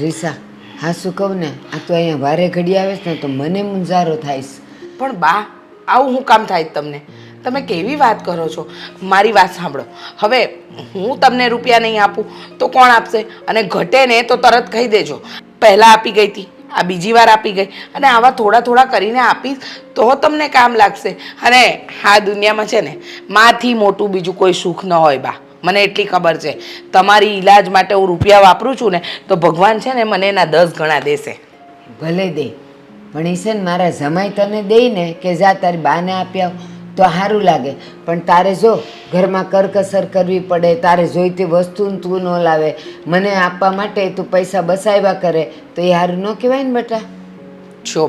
રીસા, હા શું કહું ને? આ તો અહીંયા વારે ઘડી આવે છે ને તો મને મુંજારો થાય પણ બા, આવું હું કામ થાય તમને? તમે કેવી વાત કરો છો? મારી વાત સાંભળો. હવે હું તમને રૂપિયા નહીં આપું, તો કોણ આપશે? અને ઘટે ને તો તરત કહી દેજો. પહેલાં આપી ગઈ હતી આ બીજી વાર આપી ગઈ. અને આવા થોડા થોડા કરીને આપીશ તો તમને કામ લાગશે. અને આ દુનિયામાં છે ને, માથી મોટું બીજું કોઈ સુખ ન હોય બા. મને એટલી ખબર છે. તમારી ઈલાજ માટે હું રૂપિયા વાપરું છું ને તો ભગવાન છે ને મને એના દસ ગણા દેશે. ભલે દે પણ એ છે ને મારા જમાઈ તને દે ને કે જા તારી બાને આપ્યા તો સારું લાગે. પણ તારે જો ઘરમાં કરકસર કરવી પડે તારે જોઈતી વસ્તુ તું ન લાવે. મને આપવા માટે તું પૈસા બસાવ્યા કરે તો એ સારું ન કહેવાય ને બેટા.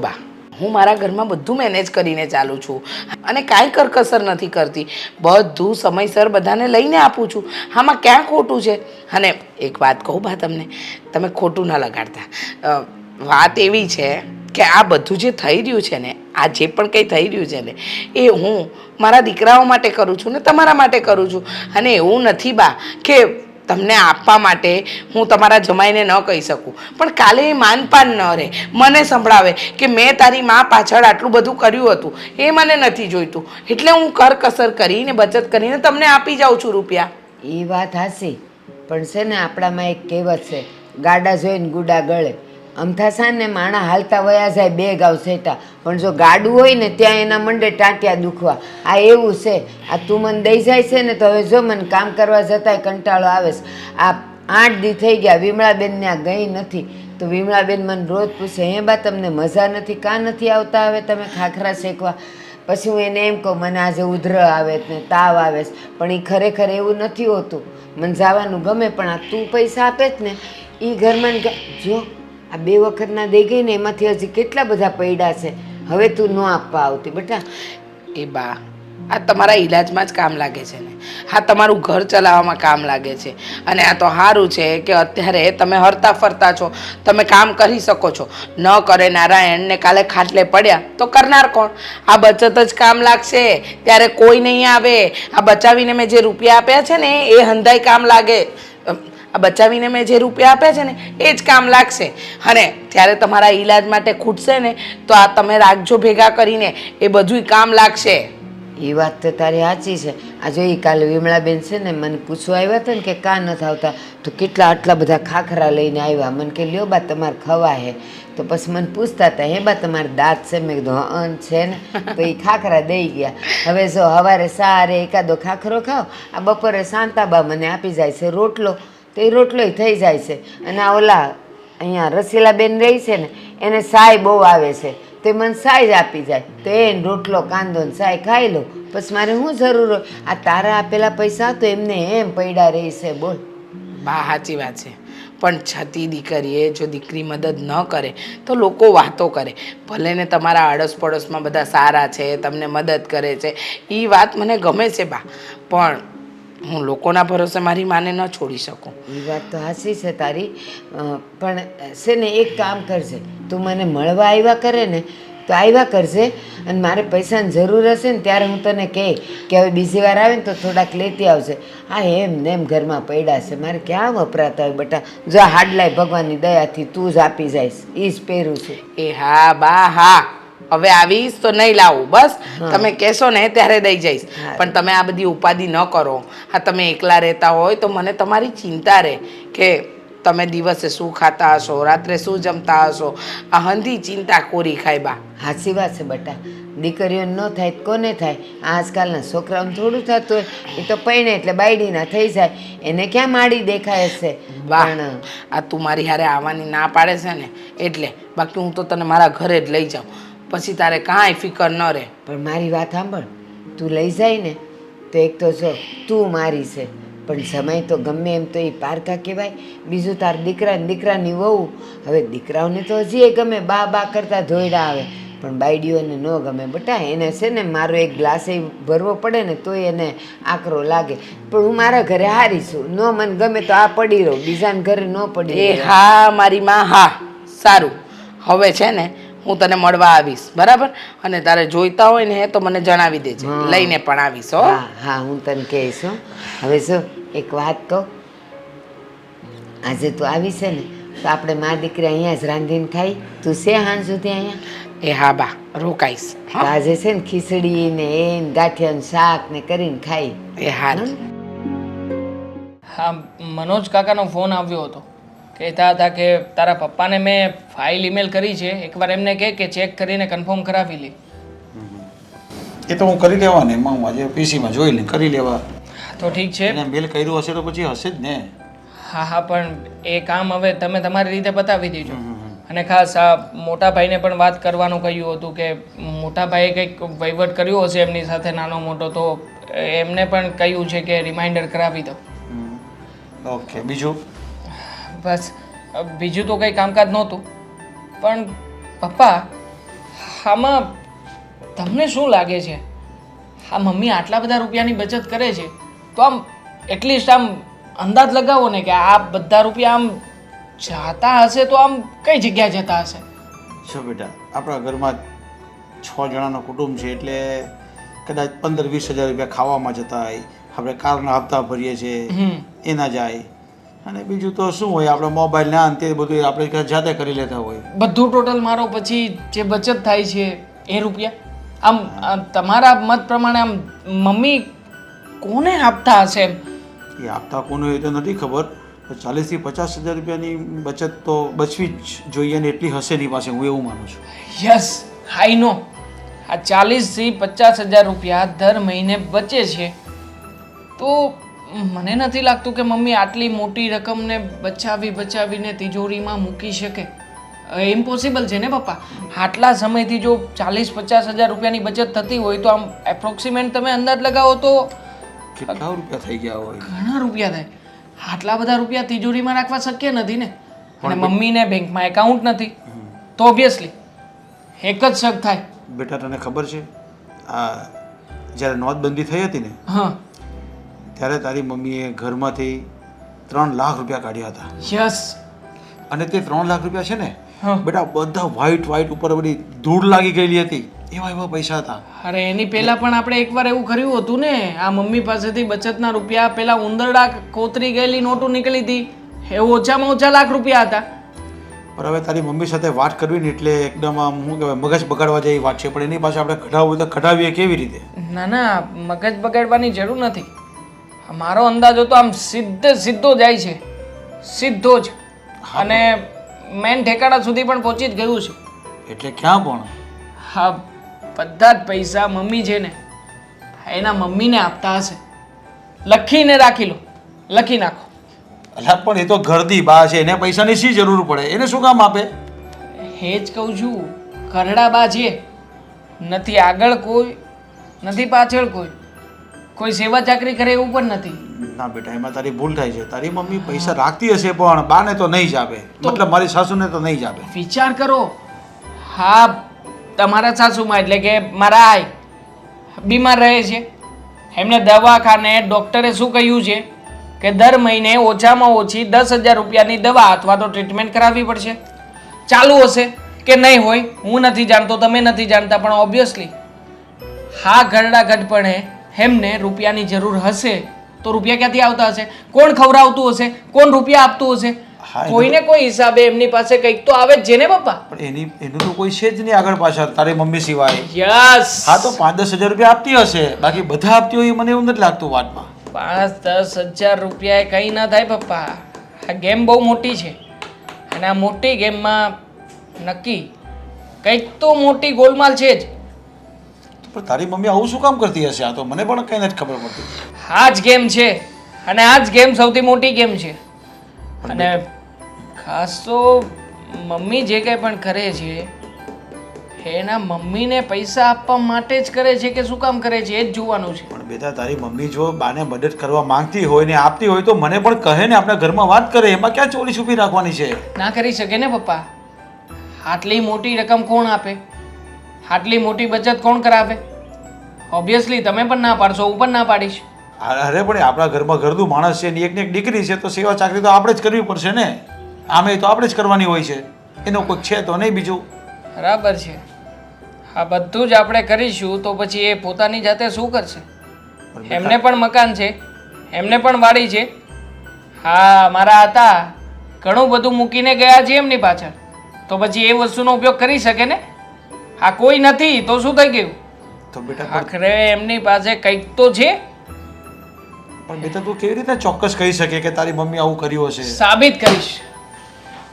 બા. હું મારા ઘરમાં બધું મેનેજ કરીને ચાલું છું. અને કાંઈ કરકસર નથી કરતી. બધું સમયસર બધાને લઈને આપું છું. આમાં ક્યાં ખોટું છે? અને એક વાત કહું બા તમને, તમે ખોટું ન લગાડતા. વાત એવી છે કે આ બધું જે થઈ રહ્યું છે ને, આ જે પણ કંઈ થઈ રહ્યું છે ને, એ હું મારા દીકરાઓ માટે કરું છું ને તમારા માટે કરું છું. અને એવું નથી બા કે તમને આપવા માટે હું તમારા જમાઈને ન કહી શકું. પણ કાલે એ માનપાન ન રહે. મને સંભળાવે કે મેં તારી મા પાછળ આટલું બધું કર્યું હતું. એ મને નથી જોઈતું. એટલે હું કરકસર કરીને, બચત કરીને તમને આપી જાઉં છું રૂપિયા. એ વાત હાસી પણ છે ને આપણામાં એક કહેવત છે, ગાડા જોઈને ગુડા ગળે. અમથાસા ને માણા હાલતા વયા જાય બે ગાવ સેટા. પણ જો ગાડું હોય ને ત્યાં એના મંડે ટાંટિયા દુખવા. આ એવું છે. આ તું મને દઈ જાય છે ને તો હવે જો મને કામ કરવા જતાંય કંટાળો આવે છે. આ આઠ દી થઈ ગયા, વિમળાબેન ત્યાં ગઈ નથી. તો વિમળાબેન મને રોજ પૂછે, હે બા, તમને મજા નથી? કાં નથી આવતા હવે તમે ખાખરા શેકવા? પછી હું એને એમ કહું, મને આજે ઉધર આવે ને તાવ આવે છે. પણ એ ખરેખર એવું નથી હોતું. મને જવાનું ગમે, પણ આ તું પૈસા આપે જ ને એ ઘરમાં જો આ બે વખતના દઈ ગઈ ને એમાંથી હજી કેટલા બધા પૈડા છે? હવે તું ન આપવા આવતી, બેટા. એ બા, આ તમારા ઈલાજમાં જ કામ લાગે છે ને. હા, તમારું ઘર ચલાવવામાં કામ લાગે છે. અને આ તો સારું છે કે અત્યારે તમે હરતા ફરતા છો. તમે કામ કરી શકો છો. ન કરે નારાયણને કાલે ખાટલે પડ્યા, તો કરનાર કોણ? આ બચત જ કામ લાગશે. ત્યારે કોઈ નહીં આવે. આ બચાવીને મેં જે રૂપિયા આપ્યા છે ને, એ હંધાઈ કામ લાગે. આ બચાવીને મેં જે રૂપિયા આપ્યા છે ને, એ જ કામ લાગશે. અને ત્યારે તમારા ઈલાજ માટે ખૂટશે ને, તો આ તમે રાખજો ભેગા કરીને, એ બધુંય કામ લાગશે. એ વાત તો તારી સાચી છે. આ જો એ કાલે વિમળાબેન છે ને, મને પૂછવા આવ્યા હતા ને કે કાં નથી આવતા, તો કેટલા આટલા બધા ખાખરા લઈને આવ્યા. મને કે, લ્યો બા, તમારે ખવા હે. તો પછી મને પૂછતા હતા, હે બા, તમારે દાંત છે? મેં કીધું અન છે ને. તો એ ખાખરા દઈ ગયા. હવે જો સવારે સારે એકાદો ખાખરો ખાઓ આ બપોરે શાંતાબા મને આપી જાય છે રોટલો. તો એ રોટલોય થઈ જાય છે. અને આ ઓલા અહીંયા રસીલાબેન રહી છે ને, એને સાય બહુ આવે છે. તે મને સાય જ આપી જાય. તો એને રોટલો, કાંદો ને સાય ખાઈ લઉં પછી મારે શું જરૂર હોય? આ તારા આપેલા પૈસા તો એમને એમ પૈડા રહી છે, બોલ. બા, સાચી વાત છે. પણ છતી દીકરીએ જો દીકરી મદદ ન કરે, તો લોકો વાતો કરે. ભલે ને તમારા આડોશ પડોશમાં બધા સારા છે, તમને મદદ કરે છે. એ વાત મને ગમે છે, બા. પણ હું લોકોના ભરોસે મારી માને ન છોડી શકું. એ વાત તો હાસી છે તારી. પણ છે ને એક કામ કરજે. તું મને મળવા આવ્યા કરે ને તો આવ્યા કરજે. અને મારે પૈસાની જરૂર હશે ને ત્યારે હું તને કહે કે હવે બીજી વાર આવે ને તો થોડાક લેતી આવશે હા એમ ને એમ ઘરમાં પડ્યા છે. મારે ક્યાં વપરાતા હોય બટા? જો આ હાડલાય ભગવાનની દયાથી તું જ આપી જઈશ. એ જ પહેરું છું. એ હા બા હા. હવે આવીશ તો નહીં લાવું બસ. તમે કહેશો ને ત્યારે દઈ જઈશ. પણ તમે આ બધી ઉપાધિ ન કરો. હા તમે એકલા રહેતા હોય તો મને તમારી ચિંતા રહે કે તમે દિવસે શું ખાતા હશો રાત્રે શું જમતા હશો? આ હંધી ચિંતા કોરી ખાય બા. હાસી વાત છે બટા. દીકરીઓને ન થાય કોને થાય? આજકાલના છોકરાઓને થોડું થતું હોય. એ તો પૈણે એટલે બાયડીના થઈ જાય. એને ક્યાં માડી દેખાય છે? પણ આ તું મારી હારે આવવાની ના પાડે છે ને એટલે. બાકી હું તો તને મારા ઘરે જ લઈ જાઉં. પછી તારે કાંઈ ફિકર ન રહે. પણ મારી વાત સાંભળ તું લઈ જાય ને તો એક તો જો તું મારી છે. પણ સમય તો ગમે એમ તો એ પારકા કહેવાય. બીજું તાર દીકરા દીકરાની વહુ. હવે દીકરાઓને તો હજી એ ગમે બા બા કરતા ધોયડા આવે. પણ બાયડીઓને ન ગમે. બટા એને છે ને મારો એક ગ્લાસ એ ભરવો પડે ને તોય એને આકરો લાગે. પણ હું મારા ઘરે હારી છું. ન મને ગમે તો આ પડી રહું. બીજાને ઘરે ન પડી એ હા મારી માં હા સારું. હવે છે ને હું તને મળવા આવીશ બરાબર? અને તારે જોઈતા હોય ને તો મને જણાવી દેજે હા. લઈને પણ આવીશ હો. હા હા હું તને કહીશ હો. હવે જો એક વાત કહું. આજે તું આવી છે ને તો આપણે મા દીકરી અહીંયા જ રાંધીને ખાઈ તું છે હાંજ સુધી અહીંયા? એ હા બા રોકાઈશ આજે છે ને ખીચડી ને એ ને ગાંઠિયાનું શાક ને કરીને ખાઈ. એ હા હા મનોજ કાકાનો ફોન આવ્યો હતો. કહેતા હતા કે તારા પપ્પાને મેં ફાઇલ ઈમેલ કરી છે. એકવાર એમને કહે કે ચેક કરીને કન્ફર્મ કરાવી લે. એ તો હું કરી લેવા ને એમાં હું આજે પીસીમાં જોઈ લઈ કરી લેવા. તો ઠીક છે. એને મેલ કર્યું હશે તો પછી હશે જ ને. હા હા પણ એ કામ હવે તમે તમારી રીતે બતાવી દેજો. અને ખાસ આ મોટા ભાઈને પણ વાત કરવાનું કહ્યું હતું કે મોટા ભાઈએ કંઈક વહીવટ કર્યો હશે એમની સાથે નાનો મોટો તો એમને પણ કહ્યું છે કે રિમાઇન્ડર કરાવી દો. ઓકે બીજું? બસ બીજું તો કંઈ કામકાજ નહોતું. પણ પપ્પા આમાં તમને શું લાગે છે? આ મમ્મી આટલા બધા રૂપિયાની બચત કરે છે તો આમ એટલીસ્ટ આમ અંદાજ લગાવો ને કે આ બધા રૂપિયા આમ જતા હશે તો આમ કઈ જગ્યાએ જતા હશે? છો બેટા આપણા ઘરમાં છ જણાનો કુટુંબ છે એટલે કદાચ પંદર વીસ હજાર રૂપિયા ખાવામાં જતા હોય આપણે કારના હપ્તા ભરીએ છીએ એના જાય. અને બીજું તો શું હોય આપણે મોબાઈલ ના અંતે બધું આપણે જાતે કરી લેતા હોય. બધું ટોટલ મારો પછી જે બચત થાય છે એ રૂપિયા. આમ તમારા મત પ્રમાણે આમ મમ્મી કોને આપતા હશે એ આપતા કોને એ તો નથી ખબર. ચાલીસથી પચાસ હજાર રૂપિયાની બચત તો બચવી જ જોઈએ ને એટલી હશે ની પાસે હું એવું માનું છું. યસ આઈ નો આ ચાલીસથી પચાસ હજાર રૂપિયા દર મહિને બચે છે. તો મને નથી લાગતું કે મમ્મી આટલી મોટી રકમને બચાવી બચાવીને તિજોરીમાં મૂકી શકે. ઇમ્પોસિબલ છે ને પપ્પા? આટલા સમયથી જો ચાલીસ પચાસ હજાર રૂપિયાની બચત થતી હોય તો આમ એપ્રોક્સિમેટ તમે અંદાજ લગાવો તો કેટલા રૂપિયા થઈ ગયા હોય? ઘણા રૂપિયા થાય. આટલા બધા રૂપિયા તિજોરીમાં રાખવા શક્ય નથી ને. અને મમ્મીને બેંકમાં એકાઉન્ટ નથી. તો ઓબ્વિયસલી એક જ શક થાય. બેટા તને ખબર છે? આ જ્યારે નોટબંધી થઈ હતી ને હા. ત્યારે તારી મમ્મીએ ઘરમાંથી ત્રણ લાખ રૂપિયા કાઢ્યા હતા. યસ. અને તે ત્રણ લાખ રૂપિયા છે ને. બેટા બધા વ્હાઈટ વ્હાઈટ ઉપર બધી ધૂળ લાગી ગયેલી હતી. એવા એવા પૈસા હતા. અરે એની પહેલા પણ આપણે એકવાર એવું કર્યું હતું ને આ મમ્મી પાસેથી બચતના રૂપિયા પેલા ઉંદરડા કોતરી ગયેલી નોટો નીકળી હતી. એ ઓછામાં ઓછા લાખ રૂપિયા હતા. પણ હવે તારી મમ્મી સાથે વાત કરવી ને એટલે એકદમ આમ શું કહેવાય મગજ બગાડવા જેવી વાત છે. પણ એની પાસે આપણે કઢાવવું તો કઢાવીએ કેવી રીતે? ના ના મગજ બગાડવાની જરૂર નથી. મારો અંદાજો તો આમ સીધે સીધો જાય છે. સીધો જ. અને મેન ઠેકાણા સુધી પણ પહોંચી જ ગયું છે. એટલે ક્યાં પણ? હા બધા જ પૈસા મમ્મી છે ને એના મમ્મીને આપતા હશે. લખીને રાખી લો. લખી નાખો. અલા પણ એ તો ઘરદી બા છે એને પૈસાની શી જરૂર પડે? એને શું કામ આપે? એ જ કહું છું કરડા બા છે. નથી આગળ કોઈ નથી પાછળ કોઈ. કોઈ સેવા ચાકરી કરે એવું પણ નથી. ના બેટા એમાં તારી ભૂલ થાય છે. તારી મમ્મી પૈસા રાખતી હશે પણ બાને તો નહીં જ આપે. મતલબ મારી સાસુને તો નહીં જ આપે. વિચાર કરો. હા તમારા સાસુમાં એટલે કે મારા આઈ બીમાર રહે છે. એમને દવાખાને ડૉક્ટરે શું કહ્યું છે? કે દર મહિને ઓછામાં ઓછી દસ હજાર રૂપિયાની દવા અથવા તો ટ્રીટમેન્ટ કરાવવી પડશે. ચાલુ હશે કે નહીં હોય હું નથી જાણતો તમે નથી જાણતા પણ ઓબ્વિયસલી હા ઘરડા ઘટપણે એમને રૂપિયાની જરૂર હશે તો રૂપિયા ક્યાંથી આવતા હશે? કોણ ખવડાવતું હશે? કોણ રૂપિયા આપતું હશે? કોઈને કોઈ હિસાબે એમની પાસે કંઈક તો આવે જ છે ને પપ્પા? પણ એની એનું તો કોઈ છે જ નહીં આગળ પાછળ તારી મમ્મી સિવાય. યસ! હા તો પાંચ દસ હજાર રૂપિયા આપતી હશે. બાકી બધા આપતી હોય મને એવું નથી લાગતું વાતમાં. પાંચ દસ હજાર રૂપિયા કંઈ ના થાય પપ્પા. આ ગેમ બહુ મોટી છે. અને આ મોટી ગેમમાં નક્કી કંઈક તો મોટી ગોલમાલ છે જ. પણ તારી મમ્મી આવું શું કામ કરતી હશે? આ તો મને પણ કંઈ નથી ખબર પડતી. આ જ ગેમ છે અને આ જ ગેમ સૌથી મોટી ગેમ છે. અને ખાસ તો મમ્મી જે કંઈ પણ કરે છે એના મમ્મીને પૈસા આપવા માટે જ કરે છે કે શું કામ કરે છે એ જ જોવાનું છે. પણ બેટા તારી મમ્મી જો બાને મદદ કરવા માંગતી હોય ને આપતી હોય તો મને પણ કહે ને આપણા ઘરમાં વાત કરે એમાં ક્યાં ચોરી છુપી રાખવાની છે? ના કરી શકે ને પપ્પા. આટલી મોટી રકમ કોણ આપે? આટલી મોટી બચત કોણ કરાવે? ઓબ્વિયસલી તમે પણ ના પાડશો હું પણ ના પાડીશ. અરે પણ આપણા ઘરમાં ઘરનું માણસ છે ને એકને એક દીકરી છે તો સેવા ચાકરી તો આપણે જ કરવી પડશે ને? આમે તો આપણે જ કરવાની હોય છે. એનો કોઈ છે તો નહીં બીજું. બરાબર છે. આ બધું જ આપણે કરીશું તો પછી એ પોતાની જાતે શું કરશે? એમને પણ મકાન છે એમને પણ વાડી છે. હા મારા હતા. ઘણું બધું મૂકીને ગયા છે એમની પાછળ. તો પછી એ વસ્તુનો ઉપયોગ કરી શકે ને? આ કોઈ નથી તો શું થઈ ગયું? તો બેટા આખરે એમની પાસે કંઈક તો છે? પણ બેટા તું કેવી રીતે ચોક્કસ કહી શકે કે તારી મમ્મી આવું કર્યું હશે? સાબિત કરીશ.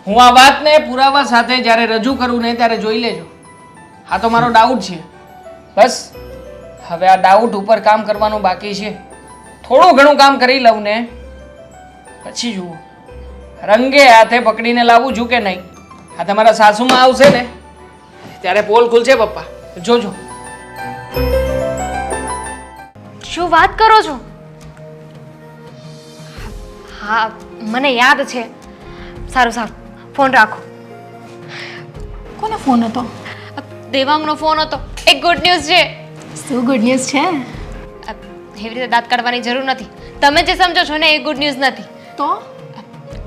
હું આ વાતને પુરાવા સાથે જ્યારે રજૂ કરું ને ત્યારે જોઈ લેજો. આ તો મારો ડાઉટ છે. બસ હવે આ ડાઉટ ઉપર કામ કરવાનું બાકી છે. થોડું ઘણું કામ કરી લઉં ને પછી જુઓ. રંગે હાથે પકડીને લાવું છું કે નહીં? આ તમારા સાસુમાં આવશે ને? ત્યારે પોલ ખુલશે પપ્પા. જોજો. શું વાત કરો છો? હા મને યાદ છે. સારું સારું. ફોન રાખો. કોનો ફોન હતો? દેવાંગનો ફોન હતો. એક ગુડ ન્યૂઝ છે. શું ગુડ ન્યૂઝ છે? એવી રીતે દાંત કાઢવાની જરૂર નથી. તમે જે સમજો છો ને એ ગુડ ન્યૂઝ નથી. તો?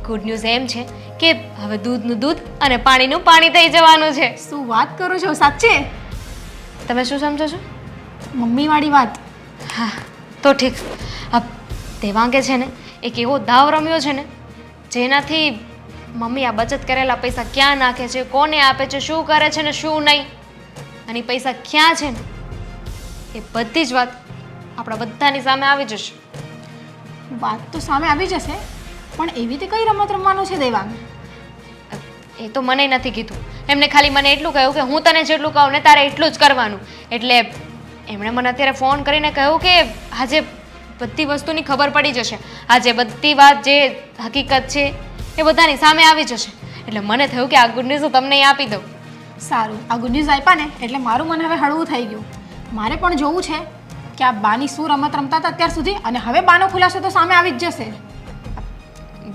ગુડ ન્યૂઝ એમ છે કે હવે દૂધનું દૂધ અને પાણીનું પાણી થઈ જવાનું છે. શું વાત કરો છો? સાચે? તમે શું સમજો છો? મમ્મી વાળી વાત. હા તો ઠીક. અ, દેવાંગે છે ને એક એવો દાવ રમ્યો છે ને જેનાથી મમ્મી આ બચત કરેલા પૈસા ક્યાં નાખે છે કોને આપે છે શું કરે છે ને શું નહીં. અને પૈસા ક્યાં છે ને એ બધી જ વાત આપણા બધાની સામે આવી જશે. વાત તો સામે આવી જશે પણ એવી રીતે કઈ રમત રમવાનું છે દેવાંગ? એ તો મને નથી કીધું. એમને ખાલી મને એટલું કહ્યું કે હું તને જેટલું કહું ને તારે એટલું જ કરવાનું. એટલે એમણે મને અત્યારે ફોન કરીને કહ્યું કે આજે બધી વસ્તુની ખબર પડી જશે. આજે બધી વાત જે હકીકત છે એ બધાની સામે આવી જશે. એટલે મને થયું કે આ ગુડ ન્યૂઝ હું તમને આપી દઉં. સારું આ ગુડ ન્યૂઝ આપ્યા ને એટલે મારું મન હવે હળવું થઈ ગયું. મારે પણ જોવું છે કે આ બાની શું રમત રમતા હતા અત્યાર સુધી અને હવે બાનો ખુલાસો તો સામે આવી જ જશે.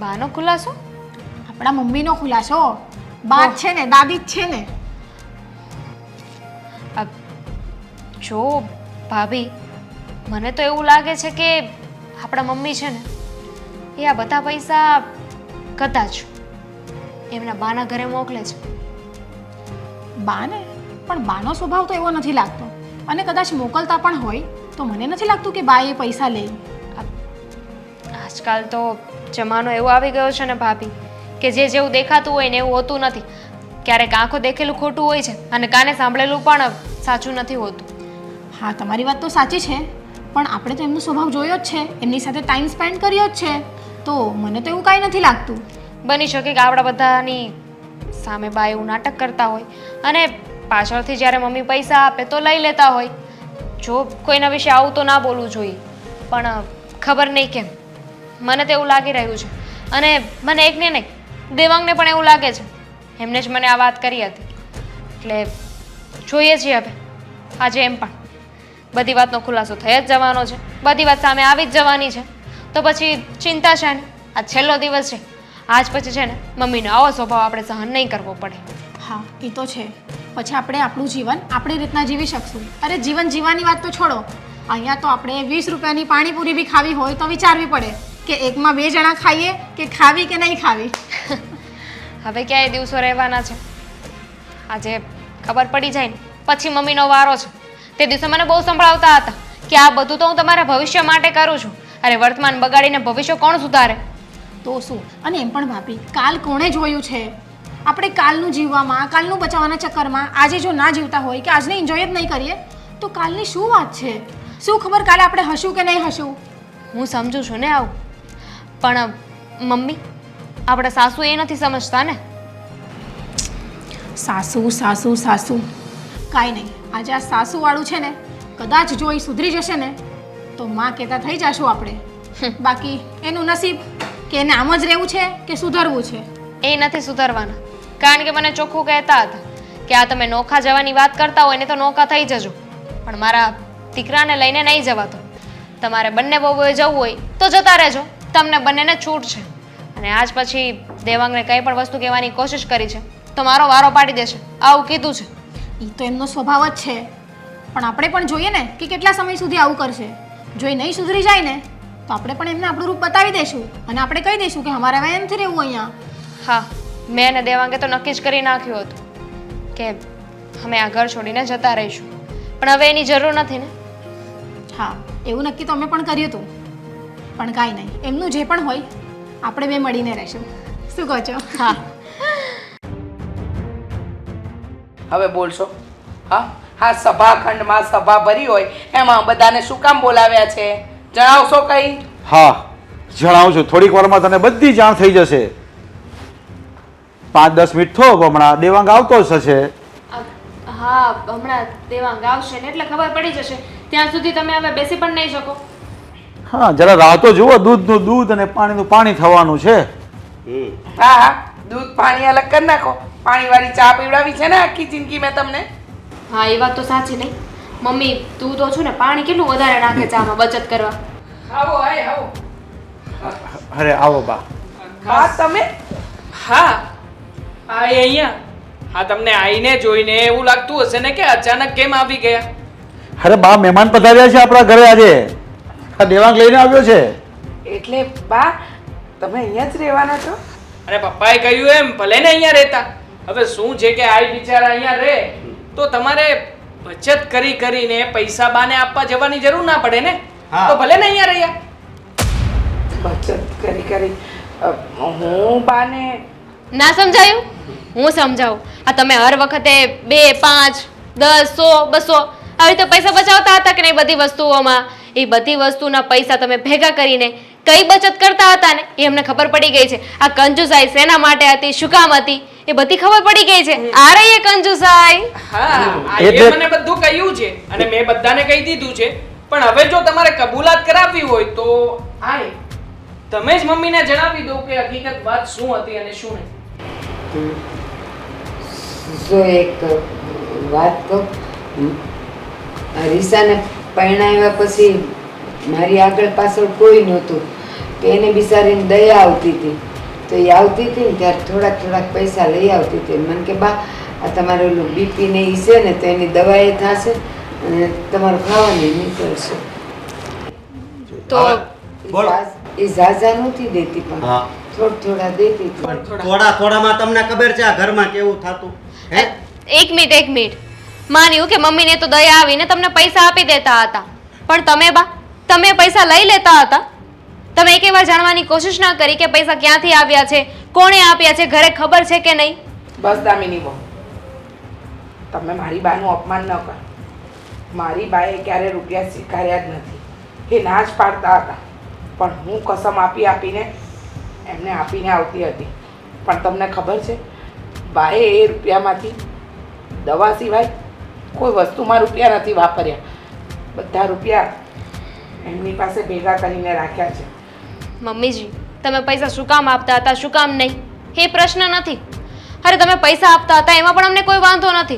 બાનો ખુલાસો? આપણા મમ્મીનો ખુલાસો. બા જ છે ને દાદી જ છે ને. અ, જો ભાભી મને તો એવું લાગે છે કે આપણા મમ્મી છે ને એ આ બધા પૈસા કદાચ એમના બાના ઘરે મોકલે છે. બાને? પણ બાનો સ્વભાવ તો એવો નથી લાગતો. અને કદાચ મોકલતા પણ હોય તો મને નથી લાગતું કે બા એ પૈસા લે. આજકાલ તો જમાનો એવો આવી ગયો છે ને ભાભી કે જે જેવું દેખાતું હોય ને એવું હોતું નથી. ક્યારેક આંખો દેખેલું ખોટું હોય છે અને કાને સાંભળેલું પણ સાચું નથી હોતું. હા તમારી વાત તો સાચી છે પણ આપણે તો એમનો સ્વભાવ જોયો જ છે એમની સાથે ટાઈમ સ્પેન્ડ કર્યો જ છે તો મને તો એવું કાંઈ નથી લાગતું. બની શકે કે આપણા બધાની સામે બા એવું નાટક કરતા હોય અને પાછળથી જ્યારે મમ્મી પૈસા આપે તો લઈ લેતા હોય. જો કોઈના વિશે આવું તો ના બોલવું જોઈએ પણ ખબર નહીં કેમ. મને તો એવું લાગી રહ્યું છે. અને મને એકને નહીં દેવાંગને પણ એવું લાગે છે. એમને જ મને આ વાત કરી હતી. એટલે જોઈએ છીએ હવે. આજે એમ પણ. બધી વાતનો ખુલાસો થઈ જ જવાનો છે. બધી વાત સામે આવી જ જવાની છે. તો પછી ચિંતા છે ને? આ છેલ્લો દિવસ છે. આજ પછી છે ને મમ્મીનો આવો સ્વભાવ આપણે સહન નહીં કરવો પડે. હા, એ તો છે. પછી આપણે આપણું જીવન આપણી રીતના જીવી શકશું. અરે, જીવન જીવવાની વાત તો છોડો. અહીંયા તો આપણે વીસ રૂપિયાની પાણીપુરી બી ખાવી હોય તો વિચારવી પડે. કે એકમાં બે જણા ખાઈએ કે ખાવી કે નહીં ખાવી? હવે ક્યાં એ દિવસો રહેવાના છે? આજે ખબર પડી જાય ને પછી મમ્મીનો વારો છે. તે દિવસે મને બહુ સંભળાવતા હતા કે આ બધું તો હું તમારા ભવિષ્ય માટે કરું છું. અરે વર્તમાન બગાડીને ભવિષ્ય કોણ સુધારે? તો શું? અને એમ પણ ભાભી કાલ કોણે જોયું છે? આપણે કાલનું જીવવામાં કાલનું બચાવવાના ચક્કરમાં આજે જો ના જીવતા હોય કે આજને એન્જોય જ નહીં કરીએ તો કાલની શું વાત છે? શું ખબર કાલે આપણે હશું કે નહીં હશું? હું સમજુ છું ને આવું. પણ મમ્મી આપણા સાસુ એ નથી સમજતા ને? સાસુ સાસુ સાસુ. કાંઈ નહીં. આજે આ સાસુવાળું છે ને કદાચ જો એ સુધરી જશે ને તો માં કહેતા થઈ જશું આપણે. બાકી એનું નસીબ કે એને આમ જ રહેવું છે કે સુધરવું છે? એ નથી સુધારવાના. કારણ કે મને ચોખ્ખું કહેતા હતા કે આ તમે નોખા જવાની વાત કરતા હોય ને તો નોખા થઈ જજો. પણ મારા દીકરાને લઈને નહીં જવાતો. તમારે બંને બહુએ જવું હોય તો જતા રહેજો. તમને બંનેને છૂટ છે. અને આજ પછી દેવાંગને કંઈ પણ વસ્તુ કહેવાની કોશિશ કરી છે તો મારો વારો પાડી દેશે. આવું કીધું છે. એ તો એમનો સ્વભાવ જ છે. પણ આપણે પણ જોઈએ ને કે કેટલા સમય સુધી આવું કરશે. જો એ નહીં સુધરી જાય ને તો આપણે પણ એમને આપણું રૂપ બતાવી દઈશું અને આપણે કહી દઈશું કે અમારે હવે એમથી રહેવું અહીંયા. હા મેં અને દેવાંગે તો નક્કી જ કરી નાખ્યું હતું કે અમે આ ઘર છોડીને જતા રહીશું. પણ હવે એની જરૂર નથી ને. હા એવું નક્કી તો અમે પણ કર્યું હતું. પણ કાંઈ નહીં. એમનું જે પણ હોય આપણે બે મળીને રહેશું. શું કહો છો? હા. હવે બોલશો? હા? હા સભાખંડમાં સભા ભરી હોય એમાં બધાને શું કામ બોલાવ્યા છે? જણાવશો કઈ? હા જણાવું છું થોડીક વારમાં તને બધી જાણ થઈ જશે. પાંચ દસ મિનિટ થો હમણાં. દેવાંગ આવતો જ હશે. હા હમણાં દેવાંગ આવશે ને એટલે ખબર પડી જશે. ત્યાં સુધી તમે હવે બેસી પણ નહીં શકો. હા જરા રાહ તો જુઓ દૂધનું દૂધ અને પાણીનું પાણી થવાનું છે. હા હા દૂધ પાણી અલગ કરી નાખો. પાણીવાળી ચા પીવડાવી છે ને આખી જિંદગી મેં તમને? હા એ વાત તો સાચી નહીં મમ્મી તું તો છું ને પાણી કેટલું વધારે નાખે ચામાં બચત કરવા? આવો આય આવો. અરે આવો બા. હા તમે? હા આ એ અહીંયા. હા તમને આઈને જોઈને એવું લાગતું હશે ને કે અચાનક કેમ આવી ગયા? અરે બા મહેમાન પધાર્યા છે આપણા ઘરે આજે. દેવાંગ લઈને આવ્યો છે? એટલે બા તમે અહીંયા જ રહેવાના છો? અરે પપ્પાએ કહ્યું એમ ભલે ને અહીંયા રહેતા. હવે શું છે કે આઈ બિચારા અહીંયા રહે તો તમારે બચત કરી કરીને પૈસા બાને આપવા જવાની જરૂર ના પડે ને? તો ભલે ને અહીંયા રહ્યા. બચત કરી કરી હું બાને ના સમજાયું? હું સમજાવું. આ તમે હર વખતે બે પાંચ દસ સો બસો આવી રીતે પૈસા બચાવતા હતા કે નહીં બધી વસ્તુઓમાં? એ બધી વસ્તુના પૈસા તમે ભેગા કરીને કઈ બચત કરતા હતા ને એ અમને ખબર પડી ગઈ છે. આ કંજુસાઈ શેના માટે હતી શું કામ હતી એ બધી ખબર પડી ગઈ છે. આ રહી એ કંજુસાઈ. હા એ મને બધું કહ્યું છે અને મેં બધાને કહી દીધું છે. પણ હવે જો તમારે કબૂલાત કરાવવી હોય તો આય તમે જ મમ્મીને જણાવી દો કે હકીકત વાત શું હતી અને શું નહીં. જો એક વાત કહું. રીસાને પરણાવ્યા પછી મારી આગળ પાછળ કોઈ નહોતું. તો એને બિચારીને દયા આવતી હતી. તો એ આવતી હતી ને ત્યારે થોડાક થોડાક પૈસા લઈ આવતી હતી. મને કે બા આ તમારે ઓલું બીપી ને એ છે ને તો એની દવા એ થશે અને તમારું ખાવાનું નીકળશે. તો એ ઝાઝા નહોતી દેતી પણ. થોડ થોડા થોડા દેતી પણ થોડા થોડામાં તમને ખબર છે આ ઘરમાં કેવું થતું? હે? એક મિનિટ એક મિનિટ. માન્યું કે મમ્મીને તો દયા આવીને તમને પૈસા આપી દેતા હતા. પણ તમે બા, તમે પૈસા લઈ લેતા હતા. તમે એક વાર જાણવાની કોશિશ ના કરી કે પૈસા ક્યાંથી આવ્યા છે, કોણે આપ્યા છે, ઘરે ખબર છે કે નહીં? બસ દામિની તમે મારી બાનું અપમાન ન કર. મારી બાએ ક્યારે રૂપિયા સ્વીકાર્યા જ નથી. એ ના જ પાડતા હતા. પણ હું કસમ આપી આપીને એમને આપીને આવતી હતી. પણ તમને ખબર છે, બાએ એ રૂપિયામાંથી દવા સિવાય કોઈ વસ્તુમાં રૂપિયા નથી વાપર્યા. બધા રૂપિયા એમની પાસે ભેગા કરીને રાખ્યા છે. મમ્મીજી, તમે પૈસા શું કામ આપતા હતા, શું કામ નહીં? એ પ્રશ્ન નથી. અરે તમે પૈસા આપતા હતા, એમાં પણ અમને કોઈ વાંધો નથી.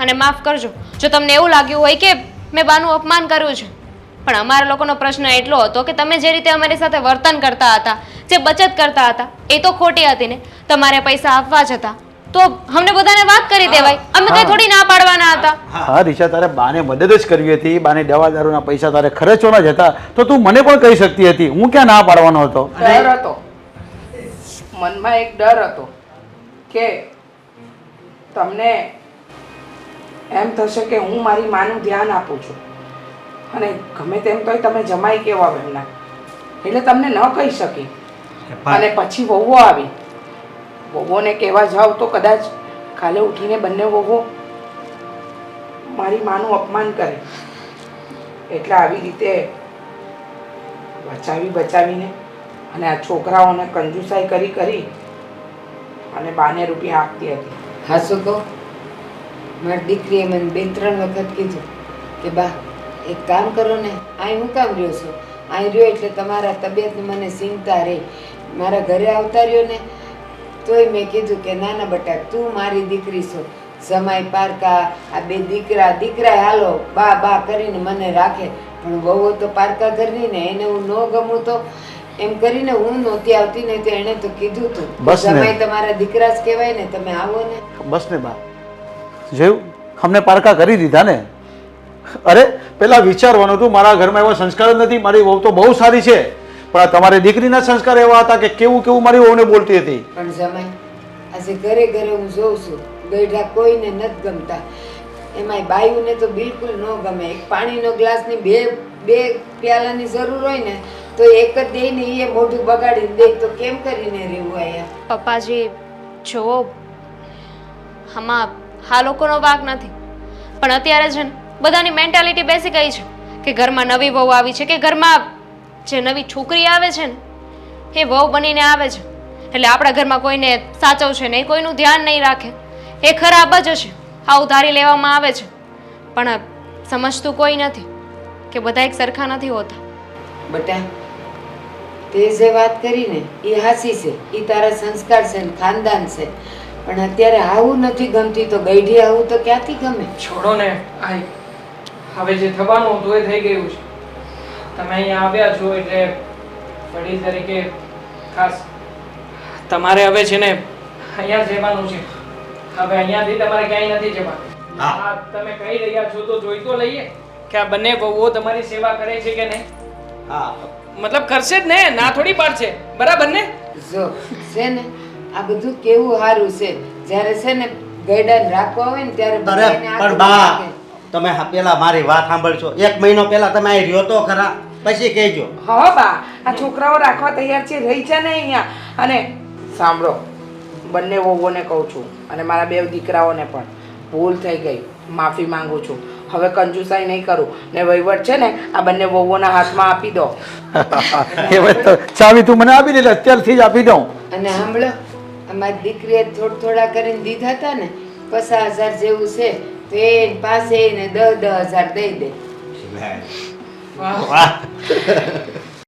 અને માફ કરજો, જો તમને એવું લાગ્યું હોય કે મેં બાનું અપમાન કર્યું છે. પણ અમારા લોકોનો પ્રશ્ન એટલો હતો કે તમે જે રીતે અમારી સાથે વર્તન કરતા હતા, જે બચત કરતા હતા, એ તો ખોટી હતી ને. તમારે પૈસા આપવા જ હતા. તો અમને બધાને વાત કરી દેવાય. અમે કઈ થોડી ના પાડવાના હતા. હા રીશા તારે બાને મદદ જ કરવી હતી. બાને દવા દારૂના પૈસા તારે ખર્ચવાના જ હતા તો તું મને પણ કહી શકતી હતી. હું ક્યાં ના પાડવાનો હતો? ડર હતો. મનમાં એક ડર હતો કે તમને એમ થશે કે હું મારી માનું ધ્યાન આપું છું. અને ગમે તેમ તોય તમે જમાઈ કેવા એમના એટલે તમને ન કહી શકી. અને પછી વહુઓ આવી. વહુઓને કહેવા જાવ તો કદાચ કાલે ઉઠીને બંને વહુ મારી માનું અપમાન કરે. એટલે આવી રીતે બચાવી બચાવીને અને આ છોકરાઓને કંજુસાઈ કરી કરી અને બાને રૂપિયા આપતી હતી. હાસો તો મારી દીકરીએ મને બે ત્રણ વખત કીધું કે, બા, એક કામ કરો ને, અહીં હું કામ રહ્યો છું? અહીં રહ્યો એટલે તમારા તબિયત મને ચિંતા રહે. મારા ઘરે આવતા રહ્યો ને તોય મેં કીધું કે ના ના બટા તું મારી દીકરી છો. સમાય પારકા આ બે દીકરા દીકરા હાલો બા બા કરીને મને રાખે. પણ વહુ તો પારકા ઘરની ને એને હું ન ગમું તો? એમ કરીને હું નહોતી આવતી ને તો એણે તો કીધું તું બસ. સમય તમારા દીકરા જ કહેવાય ને તમે આવો ને. બસ ને બા. જોયું અમને પારકા કરી દીધા ને. અરે પેલા વિચારવાનું હતું મારા ઘરમાં એવા સંસ્કાર નથી મારી વહુ તો બહુ સારી છે. પણ તમારી દીકરીના સંસ્કાર એવા હતા કે કેવું કેવું મારી ઓને બોલતી હતી? પણ સમય આજે ઘરે ઘરે હું જોઉં છું. ગઈઢા કોઈને નથી ગમતા. એમાંય બાયુને તો બિલકુલ ન ગમે. એક પાણીનો ગ્લાસની બે બે પ્યાલાની જરૂર હોય ને તો એક જ દે એ મોઢું બગાડીને દે. તો કેમ કરીને રહેવું અહીંયા? પપ્પાજી જુઓ. આમાં હા લોકોનો વાક નથી. પણ અત્યારે છે ને બધાની મેન્ટાલિટી બેસી ગઈ છે. કે ઘરમાં નવી વહુ આવી છે કે ઘરમાં જે નવી છોકરી આવે છે ને એ વહુ બનીને આવે છે. એટલે આપણા ઘરમાં કોઈને સાચવશે નહીં કોઈનું ધ્યાન નહીં રાખે. એ ખરાબ જ હશે આવું ધારી લેવામાં આવે છે. પણ સમજતું કોઈ નથી કે બધા એક સરખા નથી હોતા. બટા તે જે વાત કરી ને એ હાસી છે એ તારા સંસ્કાર છે ને ખાનદાન છે. પણ અત્યારે આવું નથી ગમતી તો ગઈઢી આવું તો ક્યાંથી ગમે? છોડો ને આ હવે જે થવાનું હતું એ થઈ ગયું છે. તમે અહીંયા આવ્યા છો એટલે વડીલ તરીકે ખાસ તમારે હવે છે ને અહીંયા જવાનું છે. હવે અહીંયાથી તમારે ક્યાંય નથી જવાનું. હા. તમે કહી રહ્યા છો તો જોઈ તો લઈએ કે આ બંને બહુઓ તમારી સેવા કરે છે કે નહીં? હા. મતલબ કરશે જ ને? ના થોડી પાડશે. બરાબર ને? જો છે ને? આ બધું કેવું સારું છે? જ્યારે છે ને ગયડાને રાખવા હોય ને ત્યારે પણ બા. તમે હા પેલા મારી વાત સાંભળશો. એક મહિનો પહેલા તમે અહીં રહ્યો તો ખરા. પછી કહેજો. હા બા આ છોકરાઓ રાખવા તૈયાર છે રહી છે ને અહીંયા. અને સાંભળો બંને વહુઓને કહું છું અને મારા બે દીકરાઓને પણ. ભૂલ થઈ ગઈ. માફી માંગુ છું. હવે કંજુસાઈ નહીં કરું. ને વહીવટ છે ને આ બંને વહુઓના હાથમાં આપી દો. એ ચાવી તું મને આપી દે અત્યારથી જ આપી દઉં. અને સાંભળો અમારી દીકરીએ થોડા થોડા કરીને દીધા હતા ને પચાસ હજાર જેવું છે. તો એ પાસે ને દસ દસ હજાર દઈ દે. વાહ. વાહ.